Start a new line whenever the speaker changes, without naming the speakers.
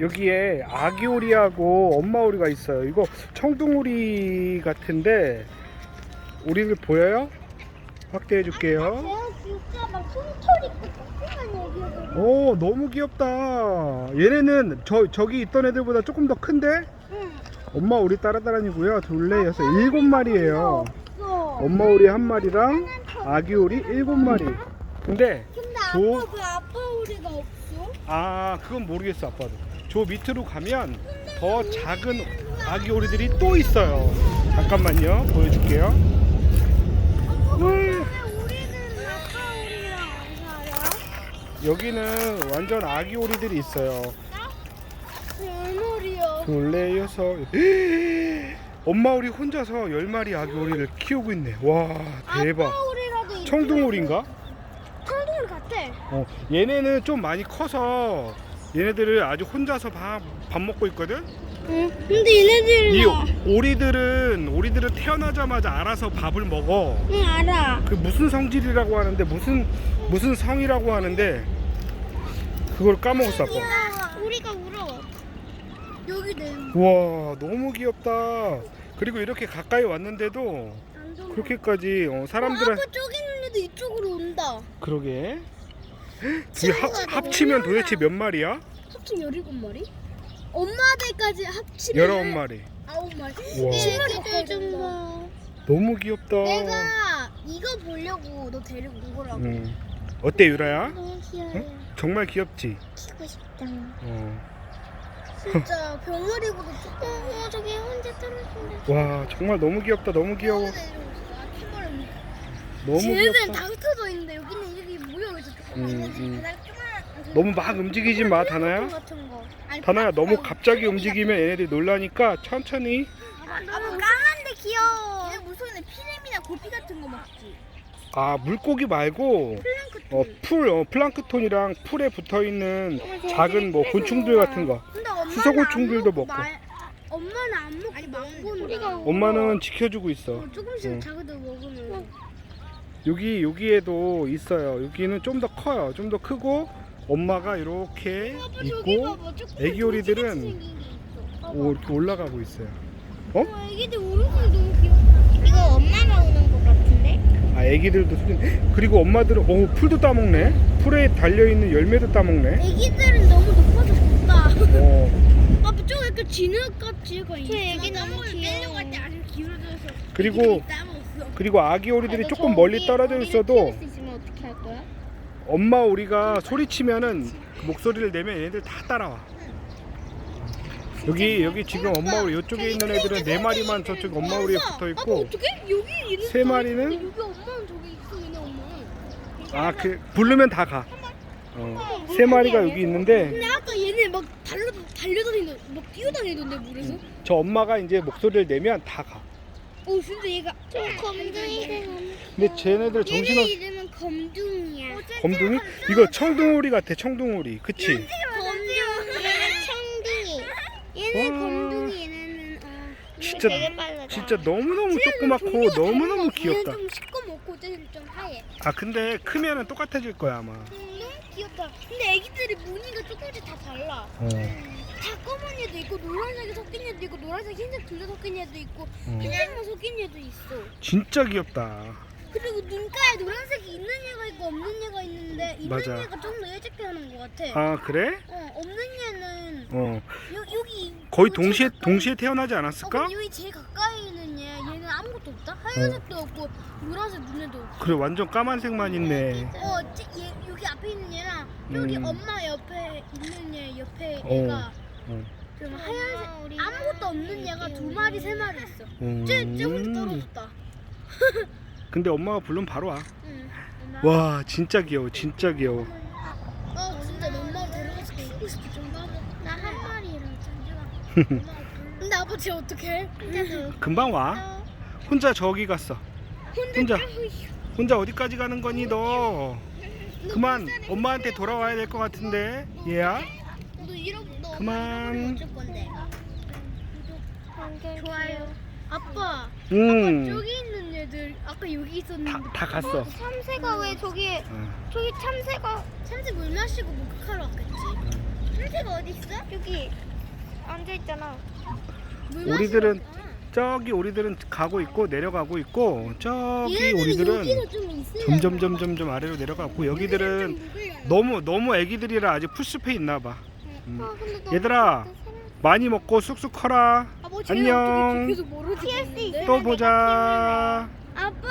여기에 아기 오리하고 엄마 오리가 있어요. 이거 청둥 오리 같은데 오리를 보여요? 확대해 줄게요.
애기거든.
오 너무 귀엽다. 얘네는 저 저기 있던 애들보다 조금 더 큰데
응.
엄마 오리 따라따라니고요. 둘레 여섯 일곱 마리예요. 엄마 오리 한 마리랑 아기 오리 일곱 마리. 근데
근데
조-
아빠 왜 아빠 오리가 없어?
아 그건 모르겠어 아빠도. 저 밑으로 가면 더 작은 아기 오리들이 또 있어요. 잠깐만요 보여줄게요. 음.
왜?
여기는 완전 아기 오리들이 있어요.
별놀이야.
둘레 여섯 엄마 오리 혼자서 열 마리 아기 오리를 키우고 있네. 와 대박.
있-
청둥 오리인가?
청둥오리 같아.
어 얘네는 좀 많이 커서 얘네들을 아주 혼자서 밥, 밥 먹고 있거든.
응. 근데 얘네들은
이 오리들은 오리들은 태어나자마자 알아서 밥을 먹어.
응 알아.
그 무슨 성질이라고 하는데 무슨 무슨 성이라고 하는데 그걸 까먹었어 아빠.
야, 우리가 울어. 여기 내.
와 너무 귀엽다. 그리고 이렇게 가까이 왔는데도 그렇게까지 어, 사람들은
아빠 저기 있는 애도 이쪽으로 온다.
그러게. 이 합, 합치면 도대체 몇 마리야?
합치면 17마리? 엄마들까지 합치면
열아홉 마리.
9마리.
우와.
애기들 좀
너무 귀엽다.
내가 이거 보려고 너 데리고 온 거라고.
음. 어때 유라야?
너무 귀여워.
응? 정말 귀엽지?
키고 싶다.
어.
진짜 병아리고도 조금. 어, 저기 혼자 떨어진다.
와 정말 너무 귀엽다. 너무 귀여워. 너무
쟤네들은
귀엽다.
다
음, 음. 너무 막 움직이지 마 다나야.
같은 거. 아니,
다나야 너무
아,
갑자기 움직이면 얘네들이 놀라니까 천천히.
아, 까만데 귀여워. 얘 무서운 애 피렘이나 고피 같은 거 먹지.
아 물고기 말고 어, 풀 어, 플랑크톤이랑 풀에 붙어 있는 작은 뭐 곤충들 같은 거.
근데 엄마는
수소곤충들도
안 먹고
먹고.
말- 엄마는 안 먹고 아니, 망고는
엄마는 지켜주고 있어.
어, 조금씩
응.
자기들 먹으면
여기 여기에도 있어요. 여기는 좀 더 커요. 좀 더 크고 엄마가 이렇게 있고 애기 오리들은 오, 이렇게 올라가고 있어요. 어?
어, 애기들 거 너무 귀엽다. 이거 엄마가 우는 거 같은데?
아 애기들도. 그리고 엄마들은 오 풀도 따먹네. 풀에 달려 있는 열매도 따먹네.
애기들은 너무 높아서 좋다.
어.
아빠 좀 약간 진흙같이 가 있어. 저 애기 너무 귀여워. 때 아주 기울어져서
그리고
애기들이.
그리고 아기 오리들이 조금 멀리 떨어져 있어도
있으면 어떻게 할 거야?
엄마 오리가 소리치면은 그 목소리를 내면 얘네들 다 따라와. 여기 여기 지금 엄마 오리 이쪽에 있는 애들은 네 마리만 저쪽 엄마 오리에 붙어 있고
어떻게 여기 얘는 세다
마리는?
있는데 여기 엄마는 저기 있어 얘네 엄마는.
아 그 부르면 다 가. 어. 세 마리가 여기 있는데
근데 아까 얘네 막 달려 달려다니는 막 뛰어다니던데 물에서.
저 엄마가 이제 목소리를 내면 다 가.
어 진짜 얘가 저 검둥이가.
근데 쟤네들 정신없
이름은 검둥이야.
검둥이? 이거 청둥오리 같아 청둥오리 그치?
검둥이. 얘는 청둥이. 얘는
와.
검둥이 얘네는 어.
진짜 진짜 너무너무 조그맣고 너무너무 귀엽다.
얘는 좀 시꺼멓고 쟤는 좀 하얘.
아 근데 크면은 똑같아질 거야 아마.
음, 귀엽다. 근데 애기들이 무늬가 조금씩 다 달라.
어.
다 검은 애도 있고 노란색이 섞인 애도 있고 노란색 흰색 둘 다 섞인 애도 있고
어.
흰색만 섞인 애도 있어.
진짜 귀엽다.
그리고 눈가에 노란색이 있는 얘가 있고 없는 얘가 있는데 있는
맞아.
얘가 좀 더 일찍 태어난 것 같아.
아 그래?
어 없는 얘는
어.
여, 여기
거의
어,
동시에
제일 가까이-
동시에 태어나지
어,
않았을까?
근데 여기 제일 가까이 있는 얘 아무것도 없다. 하얀색도 없고 노란색 눈에도 없고.
그래 완전 까만색만 있네.
어, 쟤, 얘 여기 앞에 있는 얘랑 여기
음.
엄마 옆에 있는 얘 옆에
어.
얘가
어.
좀 하얀색 아무것도 없는 얘가 두 마리 세 마리 있어.
음.
쟤, 쟤 혼자 떨어졌다.
근데 엄마가 부르면 바로 와.
응.
와 진짜 귀여워 진짜 귀여워.
어, 진짜 너 엄마 데려가서 키우고 싶어 좀 나도. 나한 마리랑 잠시만. 근데 쟤 어떡해?
금방 와. 혼자 저기 갔어. 혼자. 혼자 어디까지 가는 거니 너? 그만 엄마한테 돌아와야 될 것 같은데 얘야.
너 이러고 너
그만.
어쩔 건데? 좋아요. 아빠,
응.
저기 있는 애들 아까 여기 있었는데
다, 다 갔어.
참새가 왜 저기
어.
저기 참새가 참새 물 마시고 목욕하러 왔겠지. 참새 파란색 어디 있어? 여기 앉아 있잖아.
오리들은 저기 오리들은 가고 있고 내려가고 있고 저기 오리들은 점점 점점 점 아래로 내려가고 여기들은 너무 너무 애기들이라 아직 풀숲에 있나 봐. 음. 얘들아 많이 먹고 쑥쑥 커라. 안녕.
계속 모르지.
또 보자.
아빠.